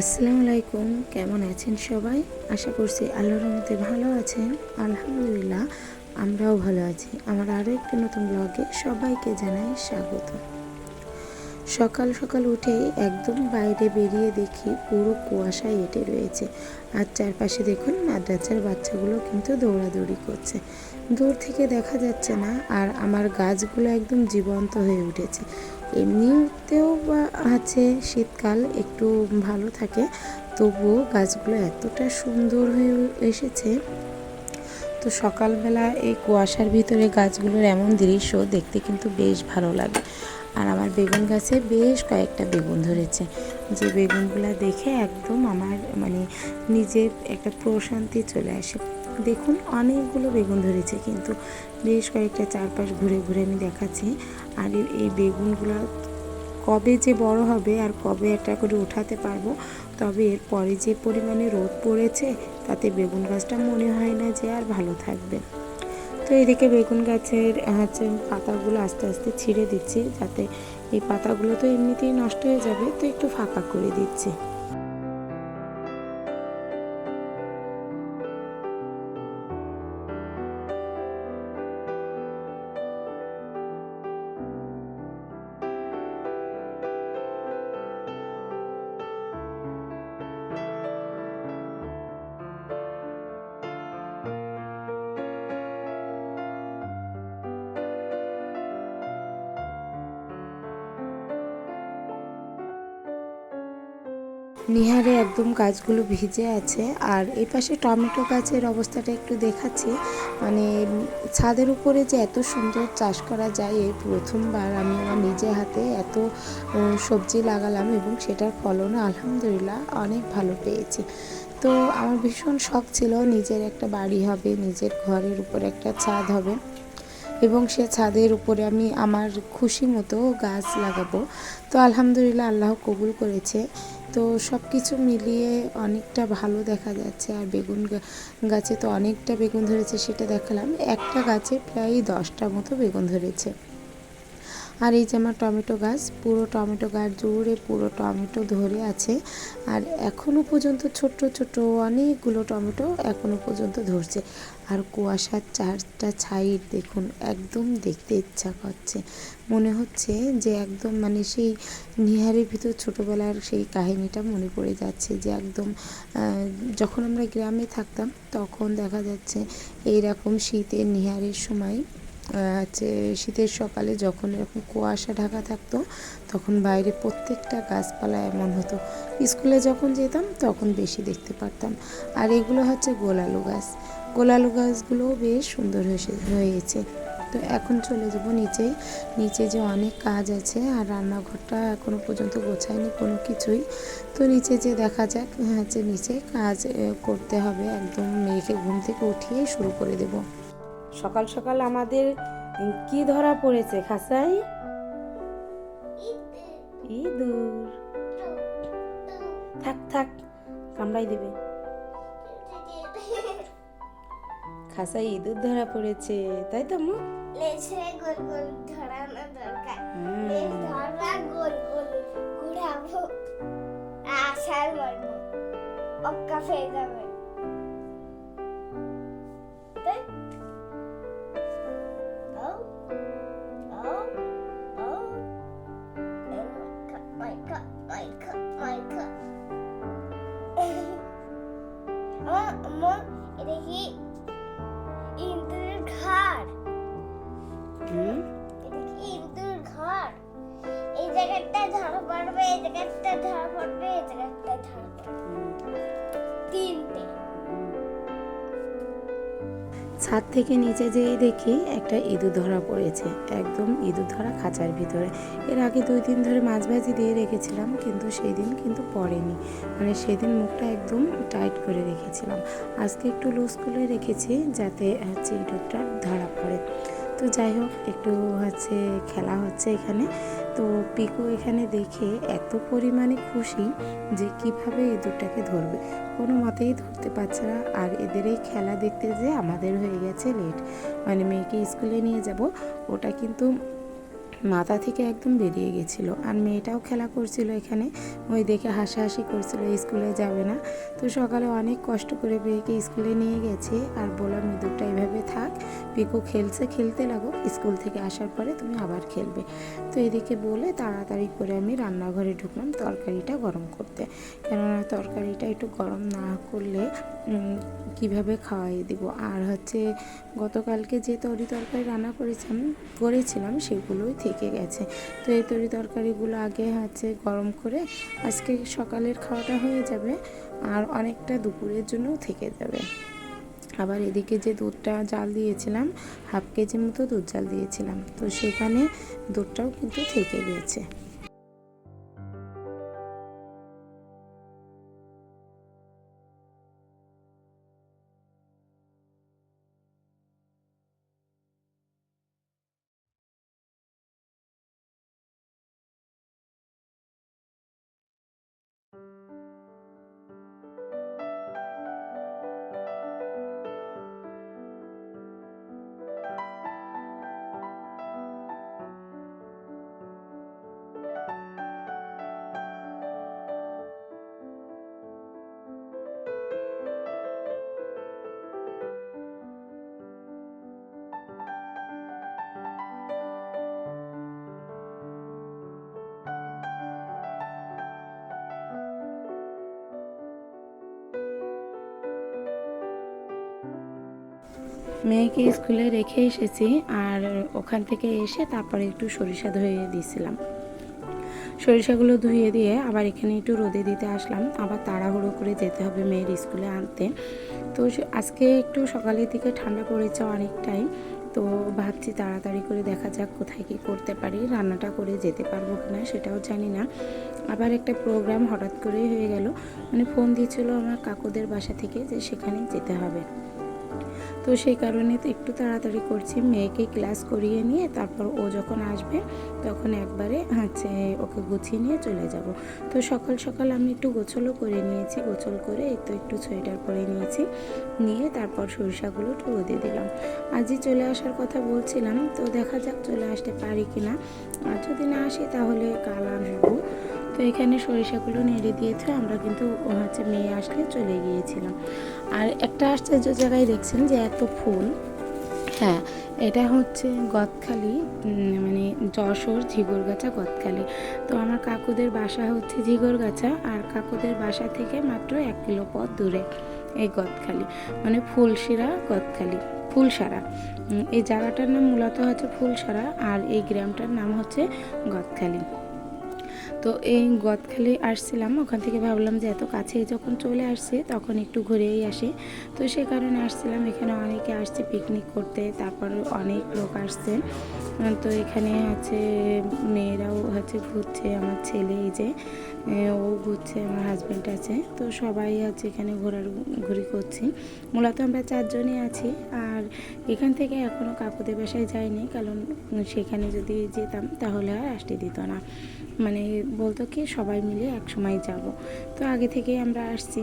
আসসালামু আলাইকুম, কেমন আছেন সবাই? আশা করছি আল্লাহর মধ্যে ভালো আছেন। আলহামদুলিল্লাহ, আমরাও ভালো আছি। আমার আরও একটি নতুন ব্লগে সবাইকে জানাই স্বাগত। সকাল সকাল উঠেই একদম বাইরে বেরিয়ে দেখি পুরো কুয়াশায় এঁটে রয়েছে। আর চারপাশে দেখুন মাদ্রাসার বাচ্চাগুলো কিন্তু দৌড়াদৌড়ি করছে। দূর থেকে দেখা যাচ্ছে না, আর আমার গাছগুলো একদম জীবন্ত হয়ে উঠেছে। এমনিতেও আছে, শীতকাল একটু ভালো থাকে, তবুও গাছগুলো এতটা সুন্দর হয়ে এসেছে। তো সকালবেলা এই কুয়াশার ভিতরে গাছগুলোর এমন দৃশ্য দেখতে কিন্তু বেশ ভালো লাগে। আর আমার বেগুন গাছে বেশ কয়েকটা বেগুন ধরেছে। যে বেগুনগুলো দেখে একদম আমার মানে নিজের একটা প্রশান্তি চলে আসে। দেখুন, অনেকগুলো বেগুন ধরেছে কিন্তু বেশ কয়েকটা চারপাশ ঘুরে ঘুরে আমি দেখাচ্ছি। আর এই- বেগুনগুলো কবে যে বড় হবে আর কবে একটা করে উঠাতে পারব, তবে এর পরে যে পরিমাণে রোদ পড়েছে, তাতে বেগুন গাছটা মনে হয় না যে আর ভালো থাকবে। তো এদিকে বেগুন গাছের হচ্ছে পাতাগুলো আস্তে আস্তে ছিঁড়ে দিচ্ছি, যাতে এই পাতাগুলো তো এমনিতেই নষ্ট হয়ে যাবে, তো একটু ফাঁকা করে দিচ্ছি। নিহারে একদম গাছগুলো ভিজে আছে আর এই পাশে টমেটো গাছের অবস্থাটা একটু দেখাচ্ছি। মানে ছাদের উপরে যে এত সুন্দর চাষ করা যায়, এই প্রথমবার আমি আমার নিজে হাতে এত সবজি লাগালাম এবং সেটার ফলনও আলহামদুলিল্লাহ অনেক ভালো পেয়েছি। তো আমার ভীষণ শখ ছিল নিজের একটা বাড়ি হবে, নিজের ঘরের উপর একটা ছাদ হবে এবং সে ছাদের উপরে আমি আমার খুশি মতো গাছ লাগাবো। তো আলহামদুলিল্লাহ আল্লাহ কবুল করেছে। তো সব কিছু মিলিয়ে অনেকটা ভালো দেখা যাচ্ছে। আর বেগুন গাছে তো অনেকটা বেগুন ধরেছে, সেটা দেখালাম। একটা গাছে প্রায় দশটা মতো বেগুন ধরেছে। আর এই যে আমার টমেটো গাছ, পুরো টমেটো গাছ জুড়ে পুরো টমেটো ধরে আছে। আর এখনও পর্যন্ত ছোট্ট ছোট্ট অনেকগুলো টমেটো এখনও পর্যন্ত ধরছে। আর কুয়াশার চারটা ছাইড দেখুন, একদম দেখতে ইচ্ছা করছে। মনে হচ্ছে যে একদম মানে সেই নিহারের ভিতর ছোটোবেলার সেই কাহিনীটা মনে পড়ে যাচ্ছে যে একদম যখন আমরা গ্রামে থাকতাম তখন দেখা যাচ্ছে এইরকম শীতের নিহারের সময় হচ্ছে শীতের সকালে যখন এরকম কুয়াশা ঢাকা থাকতো, তখন বাইরে প্রত্যেকটা গাছপালা এমন হতো। স্কুলে যখন যেতাম, তখন বেশি দেখতে পারতাম। আর এগুলো হচ্ছে গোলালু গাছ। গোলালু গাছগুলোও বেশ সুন্দর হয়েছে তো এখন চলে যাব নিচে। নিচে যে অনেক কাজ আছে, আর রান্নাঘরটা এখনও পর্যন্ত গোছায়নি কোনো কিছুই। তো নিচে যে দেখা যাক হচ্ছে নিচে কাজ করতে হবে। একদম মেয়েকে ঘুম থেকে উঠিয়ে শুরু করে দেবো। সকাল সকাল আমাদের কি ধরা পড়েছে খাসাই? ইঁদুর। থাক থাক কামড়াই দেবে। খাসাই ইঁদুর ধরা পড়েছে তাই তো মা? লেজে গোল গোল ধরানো দরকার। লেজ ধরবা গোল গোল ঘুরাবো। আশার মারবো অক্কা ফেয়ে যাবে ছাদ থেকে নিচে যেয়ে দেখি একটা ইঁদুর ধরা পড়েছে, একদম ইঁদুর ধরা খাঁচার ভিতরে। এর আগে দুই দিন ধরে মাছ ভাজি দিয়ে রেখেছিলাম, কিন্তু সেই দিন কিন্তু পড়েনি। মানে সেদিন মুখটা একদম টাইট করে রেখেছিলাম। আজকে একটু লুজ করে রেখেছি যাতে হচ্ছে ইঁদুরটা ধরা পড়ে। তো যাই হোক, একটু হচ্ছে খেলা হচ্ছে এখানে। তো পিকু এখানে দেখে এত পরিমাণে খুশি যে কীভাবে ইঁদুরটাকে ধরবে। কোনো মতেই ধরতে পারছে না। আর এদের এই খেলা দেখতে যে আমাদের হয়ে গেছে লেট মানে মেয়েকে স্কুলে নিয়ে যাব, ওটা কিন্তু মাথা থেকে একদম বেরিয়ে গেছিল। আর মেয়েটাও খেলা করছিল এখানে। ওই দেখে হাসাহাসি করছিল স্কুলে যাবে না। তো সকালে অনেক কষ্ট করে মেয়েকে স্কুলে নিয়ে গেছে। আর বললাম, ইঁদুরটা এইভাবে থাক, পিকু খেলছে, খেলতে লাগো স্কুল থেকে আসার পরে তুমি আবার খেলবে। তো এদিকে বলে তাড়াতাড়ি করে আমি রান্নাঘরে ঢুকলাম তরকারিটা গরম করতে। কেননা তরকারিটা একটু গরম না করলে কীভাবে খাওয়াই দিব? আর হচ্ছে গতকালকে যে তরি তরকারি রান্না করেছিলাম করেছিলাম সেগুলোই থেকে গেছে। তো এই তরি তরকারিগুলো আগে হচ্ছে গরম করে আজকে সকালের খাওয়াটা হয়ে যাবে আর অনেকটা দুপুরের জন্যও থেকে যাবে। আবার এদিকে যে দুধটা জাল দিয়েছিলাম, হাফ কেজি মতো দুধ জাল দিয়েছিলাম। তো সেখানে দুধটাও কিন্তু থেকে গেছে। মেয়েকে স্কুলে রেখে এসেছি আর ওখান থেকে এসে তারপরে একটু সরিষা ধুয়ে দিয়েছিলাম। সরিষাগুলো ধুয়ে দিয়ে আবার এখানে একটু রোদে দিতে আসলাম। আবার তাড়াহুড়ো করে যেতে হবে মেয়ের স্কুলে আনতে। তো আজকে একটু সকালের দিকে ঠান্ডা পড়েছে অনেকটাই। তো ভাবছি তাড়াতাড়ি করে দেখা যাক কোথায় কী করতে পারি, রান্নাটা করে যেতে পারব কি না সেটাও জানি না। আবার একটা প্রোগ্রাম হঠাৎ করেই হয়ে গেল। মানে ফোন দিয়েছিল আমার কাকুদের বাসা থেকে যে সেখানে যেতে হবে। তো সেই কারণে তো একটু তাড়াতাড়ি করছি। মেয়েকে ক্লাস করিয়ে নিয়ে তারপর ও যখন আসবে, তখন একবারে হচ্ছে ওকে গুছিয়ে নিয়ে চলে যাব। তো সকাল সকাল আমি একটু গোছলও করে নিয়েছি, গোছল করে তো একটু সোয়েটার পরে নিয়েছি। নিয়ে তারপর সরিষাগুলো রোদে দিলাম। আজই চলে আসার কথা বলছিলাম, তো দেখা যাক চলে আসতে পারি কি না আর যদি না আসি তাহলে কাল আসব তো এখানে সরিষাগুলো নেড়ে দিয়েছে। আমরা কিন্তু হচ্ছে মেয়ে আসলে চলে গিয়েছিলাম। আর একটা আশ্চর্য জায়গায় দেখছেন যে এত ফুল। হ্যাঁ এটা হচ্ছে গদখালি মানে যশোর ঝিগরগাছা গদখালি। তো আমার কাকুদের বাসা হচ্ছে ঝিগরগাছা, আর কাকুদের বাসা থেকে মাত্র এক কিলো পথ দূরে এই গদখালি মানে ফুলশিরা গদখালি ফুলসারা এই জায়গাটার নাম মূলত হচ্ছে ফুলসারা আর এই গ্রামটার নাম হচ্ছে গদখালি। তো এই গদখালি আসছিলাম, ওখান থেকে ভাবলাম যে এত কাছে যখন চলে আসছে তখন একটু ঘুরেই আসি। তো সে কারণে আসছিলাম, এখানে অনেকে আসছে পিকনিক করতে, তারপর অনেক লোক আসছে। তো এখানে হচ্ছে মেয়েরাও হচ্ছে ঘুরছে, আমার ছেলে এই যে ও ঘুরছে, আমার হাজব্যান্ড আছে। তো সবাই হচ্ছে এখানে ঘোরার ঘুরি করছি। মূলত আমরা চারজনই আছি, আর এখান থেকে এখনও কাকুদের বাসায় যাইনি, কারণ সেখানে যদি যেতাম তাহলে আর আসতে দিত না। মানে বলতো কি, সবাই মিলে এক সময় যাব। তো আগে থেকেই আমরা আসছি,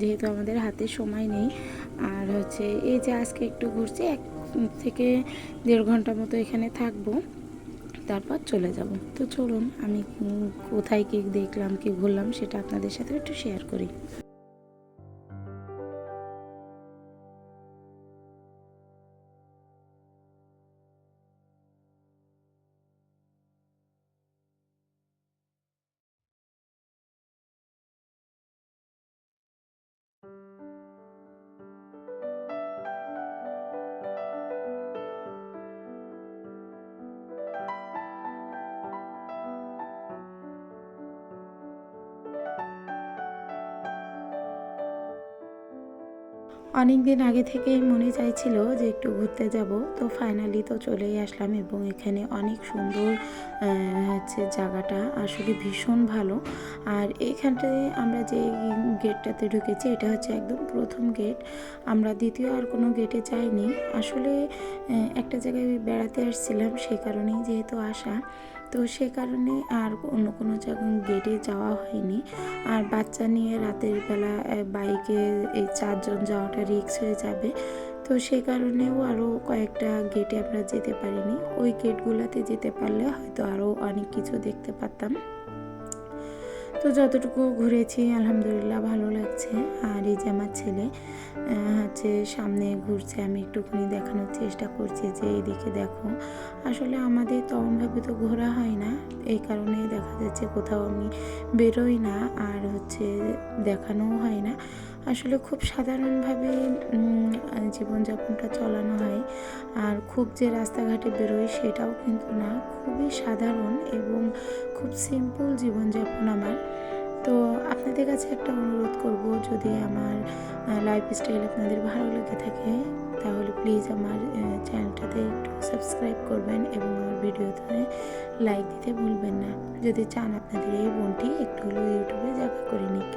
যেহেতু আমাদের হাতে সময় নেই। আর হচ্ছে এই যে আজকে একটু ঘুরছি, এক থেকে দেড় ঘণ্টা মতো এখানে থাকব। তারপর চলে যাব। তো চলুন, আমি কোথায় কি দেখলাম, কী ঘুরলাম, সেটা আপনাদের সাথে একটু শেয়ার করি। অনেক দিন আগে থেকেই মনে চাইছিল যে একটু ঘুরতে যাব, তো ফাইনালি তো চলেই আসলাম এবং এখানে অনেক সুন্দর হচ্ছে জায়গাটা আসলে ভীষণ ভালো। আর এখানটায় আমরা যে গেটটাতে ঢুকেছি, এটা হচ্ছে একদম প্রথম গেট আমরা দ্বিতীয় আর কোনো গেটে যাইনি। আসলে একটা জায়গায় বেড়াতে আসছিলাম, সেই কারণেই যেহেতু আসা। তো সে কারণে আর অন্য কোনো জায়গায় গেটে যাওয়া হয়নি, আর বাচ্চা নিয়ে রাতের বেলা বাইকে এই চারজন যাওয়াটা রিক্স হয়ে যাবে। তো সে কারণেও আরও কয়েকটা গেটে আমরা যেতে পারিনি। ওই গেটগুলোতে যেতে পারলে হয়তো আরও অনেক কিছু দেখতে পারতাম। তো যতটুকু ঘুরেছি, আলহামদুলিল্লাহ ভালো লাগছে। আর এই যে আমার ছেলে হচ্ছে সামনে ঘুরছে, আমি একটুখানি দেখানোর চেষ্টা করছি যে এইদিকে দেখো। আসলে আমাদের তেমনভাবে তো ঘোরা হয় না, এই কারণে দেখা যাচ্ছে কোথাও আমি বেরোই না, আর হচ্ছে দেখানোও হয় না। আসলে খুব সাধারণভাবে জীবনযাপনটা চালানো হয়। আর খুব যে রাস্তাঘাটে বেরোই সেটাও কিন্তু না। খুবই সাধারণ এবং খুব সিম্পল জীবনযাপন আমার। তো আপনাদের কাছে একটা অনুরোধ করব, যদি আমার লাইফস্টাইল আপনাদের ভালো লেগে থাকে, তাহলে প্লিজ আমার চ্যানেলটাতে একটু সাবস্ক্রাইব করবেন এবং আমার ভিডিওতে লাইক দিতে ভুলবেন না। যদি চান আপনাদের এই বোনটি, একটু হলেও ইউটিউবে জায়গা করে নিক।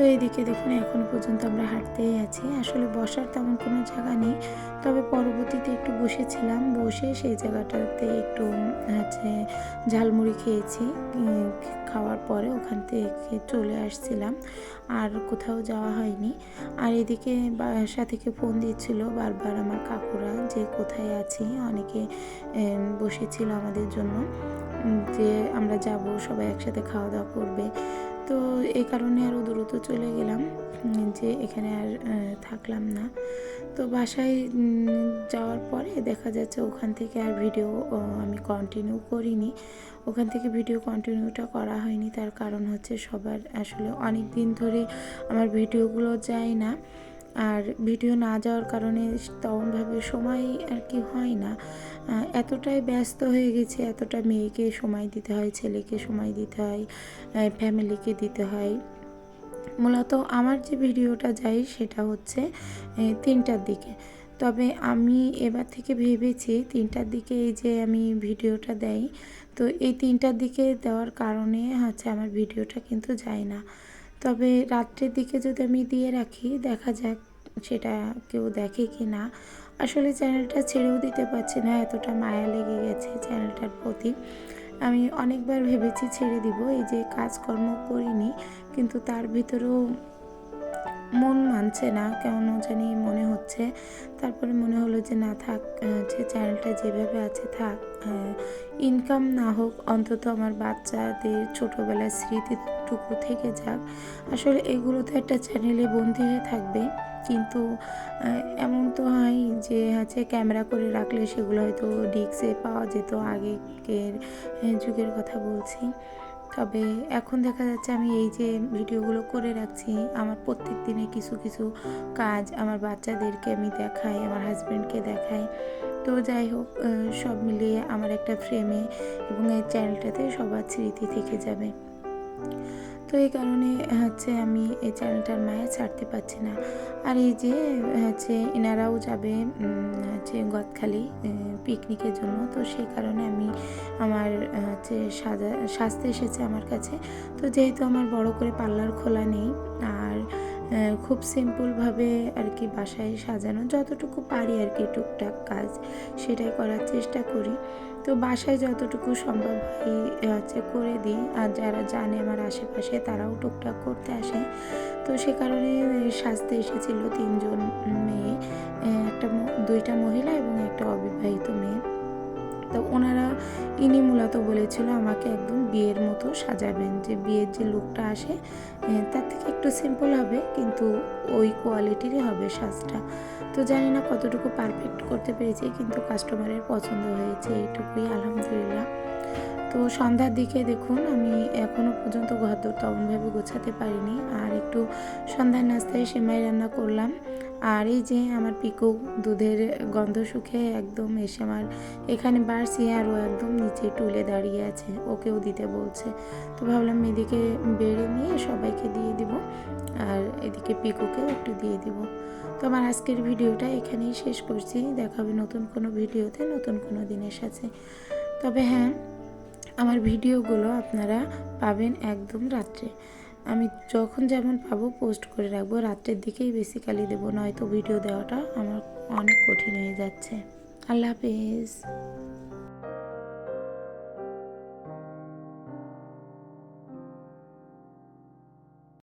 তো এইদিকে দেখুন, এখন পর্যন্ত আমরা হাঁটতেই আছি। আসলে বসার তেমন কোনো জায়গা নেই। তবে পরবর্তীতে একটু বসেছিলাম, বসে সেই জায়গাটাতে একটু, হচ্ছে ঝালমুড়ি খেয়েছি। খাওয়ার পরে ওখান থেকে চলে আসছিলাম। আর কোথাও যাওয়া হয়নি। আর এদিকে বাসা থেকে ফোন দিচ্ছিল বারবার আমার কাকুরা যে কোথায় আছি। অনেকে বসেছিল আমাদের জন্য। যে আমরা যাব, সবাই একসাথে খাওয়া দাওয়া করবে। তো এই কারণে আরও দ্রুত চলে গেলাম যে এখানে আর থাকলাম না। তো বাসায় যাওয়ার পরে দেখা যাচ্ছে ওখান থেকে আর ভিডিও আমি কন্টিনিউ করিনি। ওখান থেকে ভিডিও কন্টিনিউটা করা হয়নি, তার কারণ হচ্ছে সবার আসলে অনেক দিন ধরে আমার ভিডিওগুলো যায় না। আর ভিডিও না যাওয়ার কারণে তেমনভাবে সময় আর কি হয় না। এতটাই ব্যস্ত হয়ে গেছে, এতটা মেয়েকে সময় দিতে হয়, ছেলেকে সময় দিতে হয় ফ্যামিলিকে দিতে হয়। মূলত আমার যে ভিডিওটা যাই সেটা হচ্ছে তিনটার দিকে। তবে আমি এবার থেকে ভেবেছি তিনটার দিকে এই যে আমি ভিডিওটা দেই, তো এই তিনটার দিকে দেওয়ার কারণে হচ্ছে আমার ভিডিওটা কিন্তু যায় না। তবে রাত্রের দিকে যদি আমি দিয়ে রাখি, দেখা যাক সেটা কেউ দেখে কি না। আসলে চ্যানেলটা ছেড়েও দিতে পারছি না, এতটা মায়া লেগে গেছে চ্যানেলটার প্রতি। আমি অনেকবার ভেবেছি ছেড়ে দিব, এই যে কাজকর্ম করিনি, কিন্তু তার ভিতরেও মন মানছে না কেমন জানি মনে হচ্ছে। তারপরে মনে হলো যে না থাক যে চ্যানেলটা যেভাবে আছে থাক ইনকাম না হোক অন্তত আমার বাচ্চাদের ছোটোবেলার স্মৃতিটুকু থেকে যাক। আসলে এগুলো তো একটা চ্যানেলে বন্দি হয়ে থাকবে কিন্তু এমন তো হয় যে হচ্ছে ক্যামেরা করে রাখলে সেগুলো হয়তো ডিক্সে পাওয়া যেত আহ, যুগের কথা বলছি। তবে এখন দেখা যাচ্ছে আমি এই যে ভিডিওগুলো করে রাখছি, আমার প্রত্যেক দিনে কিছু কিছু কাজ আমার বাচ্চাদেরকে আমি দেখাই, আমার হাজব্যান্ডকে দেখাই। তো যাই হোক সব মিলিয়ে আমার একটা ফ্রেমে এবং এই চ্যানেলটাতে সবার স্মৃতি থেকে যাবে। তো এই কারণে, হচ্ছে আমি এই চ্যানেলটার মায়া ছাড়তে পারছি না। আর এই যে, হচ্ছে এনারাও যাবে হচ্ছে গদখালি পিকনিকের জন্য। তো সেই কারণে আমি আমার, হচ্ছে সাজা, সাজতে এসেছে আমার কাছে। তো যেহেতু আমার বড় করে পার্লার খোলা নেই, আর খুব সিম্পলভাবে আর কি বাসায় সাজানো, যতটুকু পারি আর কি টুকটাক কাজ সেটাই করার চেষ্টা করি। তো বাসায় যতটুকু সম্ভব হয়, হচ্ছে করে দিই। আর যারা জানে আমার আশেপাশে তারাও টুকটাক করতে আসে। তো সে কারণে সাজতে এসেছিল তিনজন মেয়ে একটা দুইটা মহিলা এবং একটা অবিবাহিত মেয়ে। তো ওনারা, ইনি মূলত বলেছিল আমাকে একদম বিয়ের মতো সাজাবেন, যে বিয়ের যে লুকটা আসে তার থেকে একটু সিম্পল হবে, কিন্তু ওই কোয়ালিটিরই হবে সাজটা। তো জানি না কতটুকু পারফেক্ট করতে পেরেছি, কিন্তু কাস্টমারের পছন্দ হয়েছে, এইটুকুই আলহামদুলিল্লাহ। তো সন্ধ্যার দিকে দেখুন, আমি এখনও পর্যন্ত ঘর তেমনভাবে গোছাতে পারিনি, আর একটু সন্ধ্যার নাস্তায় সেমাই রান্না করলাম। আর এই যে আমার পিকু দুধের গন্ধ শুকে একদম এসে আমার এখানে বাড়ছি আর ও একদম নিচে টুলে দাঁড়িয়ে আছে, ওকেও দিতে বলছে। তো ভাবলাম এদিকে বেড়ে নিয়ে সবাইকে দিয়ে দিব, আর এদিকে পিকুকেও একটু দিয়ে দিব। তো আমার আজকের ভিডিওটা এখানেই শেষ করছি, দেখা হবে নতুন কোনো ভিডিওতে, নতুন কোনো দিনের সাথে। তবে হ্যাঁ আমার ভিডিওগুলো আপনারা পাবেন একদম রাত্রে। আমি যখন যেমন পাবো পোস্ট করে রাখব। রাত্রের দিকেই বেসিক্যালি দেবো, নয়তো ভিডিও দেওয়াটা আমার অনেক কঠিন হয়ে যাচ্ছে। আল্লাহ হাফেজ।